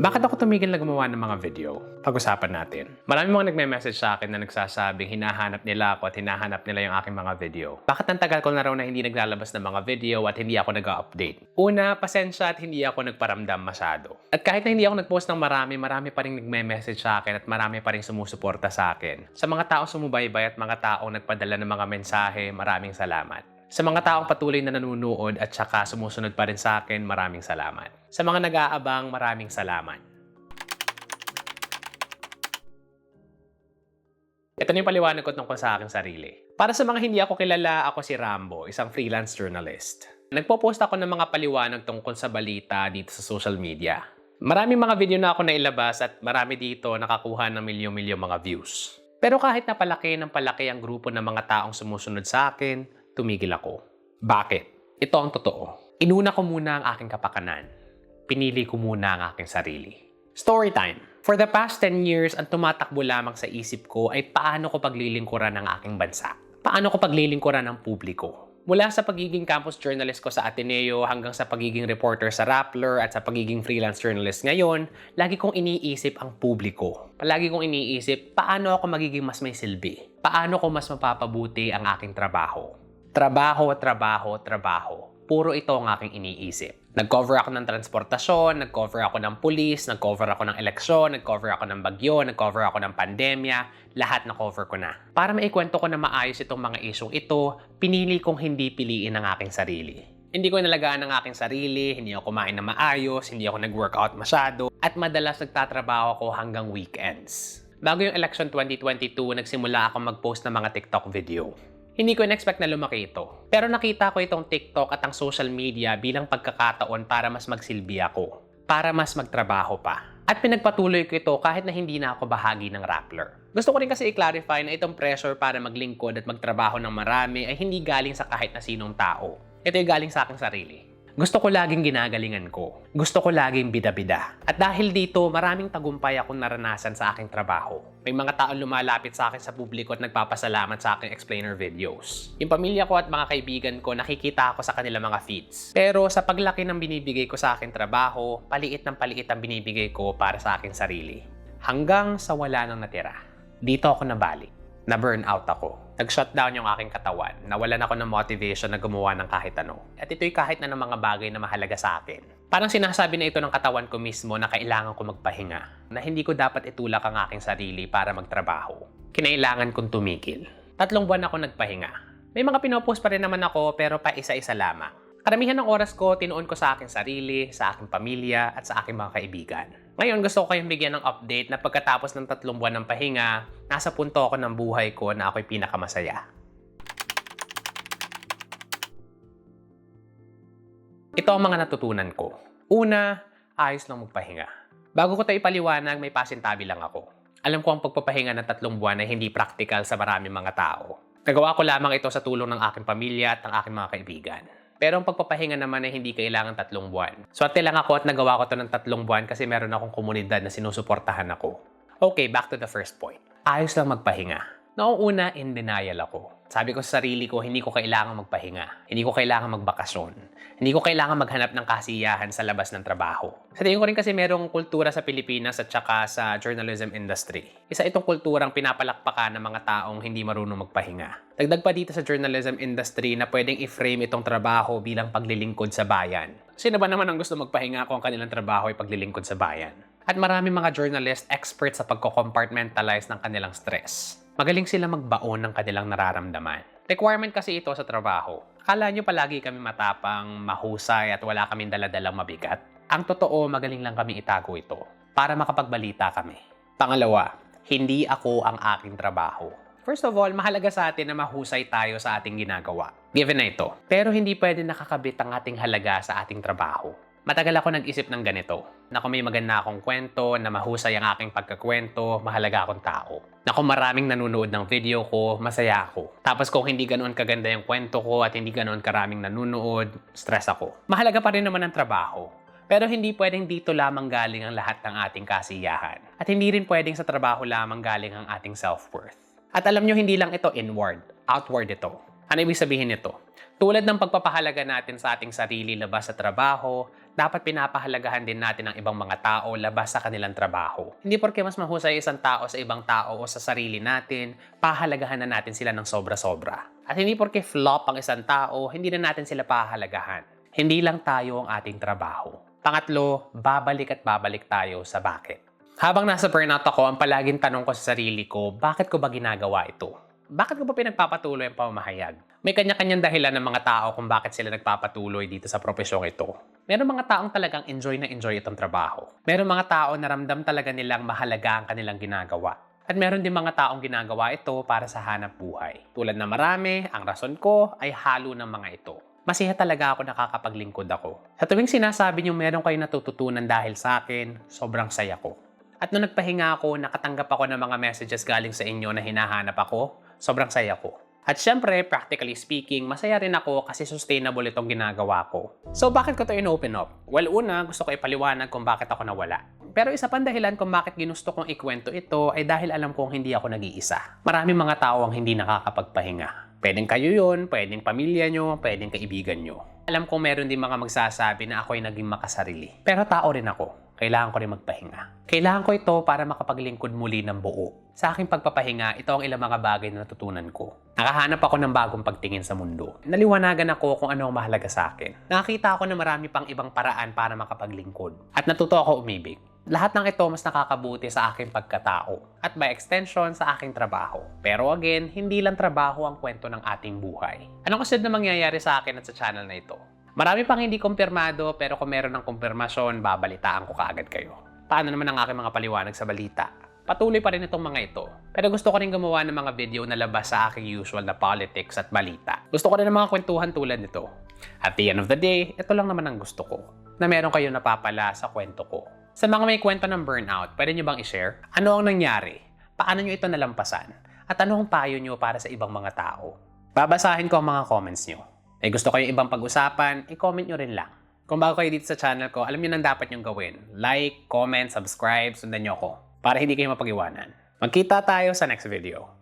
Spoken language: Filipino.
Bakit ako tumigil na gumawa ng mga video? Pag-usapan natin. Marami mga nagme-message sa akin na nagsasabing hinahanap nila ako at hinahanap nila yung aking mga video. Bakit ang tagal ko na raw na hindi naglalabas ng mga video at hindi ako nag-update? Una, pasensya at hindi ako nagparamdam masyado. At kahit na hindi ako nag-post ng marami, marami pa rin nagme-message sa akin at marami pa rin sumusuporta sa akin. Sa mga taong sumubaybay at mga taong nagpadala ng mga mensahe, maraming salamat. Sa mga taong patuloy na nanunood at saka sumusunod pa rin sa akin, maraming salamat. Sa mga nag-aabang, maraming salamat. Ito na yung paliwanag ko tungkol sa aking sarili. Para sa mga hindi ako kilala, ako si Rambo, isang freelance journalist. Nagpo-post ako ng mga paliwanag tungkol sa balita dito sa social media. Maraming mga video na ako nailabas at marami dito nakakuha ng milyon-milyon mga views. Pero kahit na palaki ng palaki ang grupo ng mga taong sumusunod sa akin, tumigil ako. Bakit? Ito ang totoo. Inuna ko muna ang aking kapakanan. Pinili ko muna ang aking sarili. Story time. For the past 10 years, ang tumatakbo lamang sa isip ko ay paano ko paglilingkuran ang aking bansa. Paano ko paglilingkuran ang publiko. Mula sa pagiging campus journalist ko sa Ateneo hanggang sa pagiging reporter sa Rappler at sa pagiging freelance journalist ngayon, lagi kong iniisip ang publiko. Palagi kong iniisip paano ako magiging mas may silbi. Paano ko mas mapapabuti ang aking trabaho. Trabaho, trabaho, trabaho. Puro ito ang aking iniisip. Nag-cover ako ng transportasyon, nag-cover ako ng pulis, nag-cover ako ng eleksyon, nag-cover ako ng bagyo, nag-cover ako ng pandemya, lahat na cover ko na. Para maikwento ko na maayos itong mga isyong ito, pinili kong hindi piliin ang aking sarili. Hindi ko inalagaan ang aking sarili, hindi ako kumain na maayos, hindi ako nag-workout masyado, at madalas nagtatrabaho ako hanggang weekends. Bago yung election 2022, nagsimula ako mag-post ng mga TikTok video. Hindi ko in-expect na lumaki ito. Pero nakita ko itong TikTok at ang social media bilang pagkakataon para mas magsilbi ako. Para mas magtrabaho pa. At pinagpatuloy ko ito kahit na hindi na ako bahagi ng Rappler. Gusto ko rin kasi i-clarify na itong pressure para maglingkod at magtrabaho ng marami ay hindi galing sa kahit na sinong tao. Ito ay galing sa aking sarili. Gusto ko laging ginagalingan ko. Gusto ko laging bida-bida. At dahil dito, maraming tagumpay akong naranasan sa aking trabaho. May mga taong lumalapit sa akin sa publiko at nagpapasalamat sa aking explainer videos. Yung pamilya ko at mga kaibigan ko, nakikita ako sa kanilang mga feeds. Pero sa paglaki ng binibigay ko sa aking trabaho, paliit ng paliit ang binibigay ko para sa aking sarili. Hanggang sa wala nang natira. Dito ako nabalik. Na-burn out ako. Nag-shutdown yung aking katawan. Nawalan ako ng motivation na gumawa ng kahit ano. At ito'y kahit na ng mga bagay na mahalaga sa akin. Parang sinasabi na ito ng katawan ko mismo na kailangan ko magpahinga. Na hindi ko dapat itulak ang aking sarili para magtrabaho. Kinailangan kong tumigil. Tatlong buwan ako nagpahinga. May mga pinopost pa rin naman ako pero pa isa-isa lamang. Karamihan ng oras ko, tinuon ko sa aking sarili, sa aking pamilya, at sa aking mga kaibigan. Ngayon, gusto ko kayong bigyan ng update na pagkatapos ng tatlong buwan ng pahinga, nasa punto ako ng buhay ko na ako'y pinakamasaya. Ito ang mga natutunan ko. Una, ayos lang magpahinga. Bago ko ito ipaliwanag, may pasintabi lang ako. Alam ko ang pagpapahinga ng tatlong buwan ay hindi practical sa maraming mga tao. Nagawa ko lamang ito sa tulong ng aking pamilya at ng aking mga kaibigan. Pero ang pagpapahinga naman ay hindi kailangan tatlong buwan. Swerte lang ako at nagawa ko to ng tatlong buwan kasi meron akong komunidad na sinusuportahan ako. Okay, back to the first point. Ayos lang magpahinga. Noong una, in denial ako. Sabi ko sa sarili ko, hindi ko kailangan magpahinga. Hindi ko kailangan magbakasyon. Hindi ko kailangan maghanap ng kasiyahan sa labas ng trabaho. Sa tingin ko rin kasi merong kultura sa Pilipinas at saka sa journalism industry. Isa itong kulturang pinapalakpakan ng mga taong hindi marunong magpahinga. Dagdag pa dito sa journalism industry na pwedeng i-frame itong trabaho bilang paglilingkod sa bayan. Sino ba naman ang gusto magpahinga kung ang kanilang trabaho ay paglilingkod sa bayan? At marami mga journalist expert sa pagko-compartmentalize ng kanilang stress. Magaling sila magbaon ng kanilang nararamdaman. Requirement kasi ito sa trabaho. Akala nyo palagi kami matapang, mahusay at wala kaming daladalang mabigat? Ang totoo, magaling lang kami itago ito para makapagbalita kami. Pangalawa, hindi ako ang aking trabaho. First of all, mahalaga sa atin na mahusay tayo sa ating ginagawa. Given na ito. Pero hindi pwede nakakabit ang ating halaga sa ating trabaho. Matagal ako nag-isip ng ganito, na kung may maganda akong kwento, na mahusay ang aking pagkakwento, mahalaga akong tao. Na kung maraming nanonood ng video ko, masaya ako. Tapos kung hindi ganoon kaganda yung kwento ko at hindi ganoon karaming nanonood, stress ako. Mahalaga pa rin naman ang trabaho. Pero hindi pwedeng dito lamang galing ang lahat ng ating kasiyahan. At hindi rin pwedeng sa trabaho lamang galing ang ating self-worth. At alam nyo, hindi lang ito inward, outward ito. Ano ibig sabihin nito? Tulad ng pagpapahalaga natin sa ating sarili labas sa trabaho, dapat pinapahalagahan din natin ang ibang mga tao labas sa kanilang trabaho. Hindi porke mas mahusay isang tao sa ibang tao o sa sarili natin, pahalagahan na natin sila ng sobra-sobra. At hindi porke flop ang isang tao, hindi na natin sila pahalagahan. Hindi lang tayo ang ating trabaho. Pangatlo, babalik at babalik tayo sa bakit. Habang nasa burnout ako, ang palaging tanong ko sa sarili ko, bakit ko ba ginagawa ito? Bakit ko ba pinagpapatuloy ang pamamahayag? May kanya-kanyang dahilan ng mga tao kung bakit sila nagpapatuloy dito sa profesyong ito. Meron mga taong talagang enjoy na enjoy itong trabaho. Meron mga tao na ramdam talaga nilang mahalaga ang kanilang ginagawa. At meron din mga taong ginagawa ito para sa hanap buhay. Tulad na marami, ang rason ko ay halo ng mga ito. Masiya talaga ako nakakapaglingkod ako. Sa tuwing sinasabi niyo meron kayo natututunan dahil sa akin, sobrang saya ko. At nung nagpahinga ako, nakatanggap ako ng mga messages galing sa inyo na hinahanap ako, sobrang saya ko. At syempre, practically speaking, masaya rin ako kasi sustainable itong ginagawa ko. So bakit ko to in-open up? Well, una, gusto ko ipaliwanag kung bakit ako nawala. Pero isa pang dahilan kung bakit ginusto kong ikwento ito ay dahil alam kong hindi ako nag-iisa. Maraming mga tao ang hindi nakakapagpahinga. Pwedeng kayo yun, pwedeng pamilya nyo, pwedeng kaibigan nyo. Alam kong meron din mga magsasabi na ako'y naging makasarili. Pero tao rin ako. Kailangan ko rin magpahinga. Kailangan ko ito para makapaglingkod muli ng buo. Sa aking pagpapahinga, ito ang ilang mga bagay na natutunan ko. Nakahanap ako ng bagong pagtingin sa mundo. Naliwanagan ako kung ano ang mahalaga sa akin. Nakakita ako na marami pang ibang paraan para makapaglingkod. At natuto ako umibig. Lahat ng ito mas nakakabuti sa aking pagkatao at by extension sa aking trabaho. Pero again, hindi lang trabaho ang kwento ng ating buhay. Anong kasunod na mangyayari sa akin at sa channel na ito? Marami pang hindi kumpirmado pero kung meron ng kumpirmasyon, babalitaan ko kaagad kayo. Paano naman ang aking mga paliwanag sa balita? Patuloy pa rin itong mga ito. Pero gusto ko rin gumawa ng mga video na labas sa aking usual na politics at balita. Gusto ko rin ng mga kwentuhan tulad nito. At the end of the day, ito lang naman ang gusto ko. Na meron kayo napapala sa kwento ko. Sa mga may kwento ng burnout, pwede nyo bang i-share? Ano ang nangyari? Paano nyo ito nalampasan? At ano ang payo nyo para sa ibang mga tao? Babasahin ko ang mga comments nyo. May gusto kayong ibang pag-usapan, i-comment nyo rin lang. Kung bago kayo dito sa channel ko, alam nyo nang dapat nyong gawin. Like, comment, subscribe, sundan nyo ako. Para hindi kayo mapag-iwanan. Magkita tayo sa next video.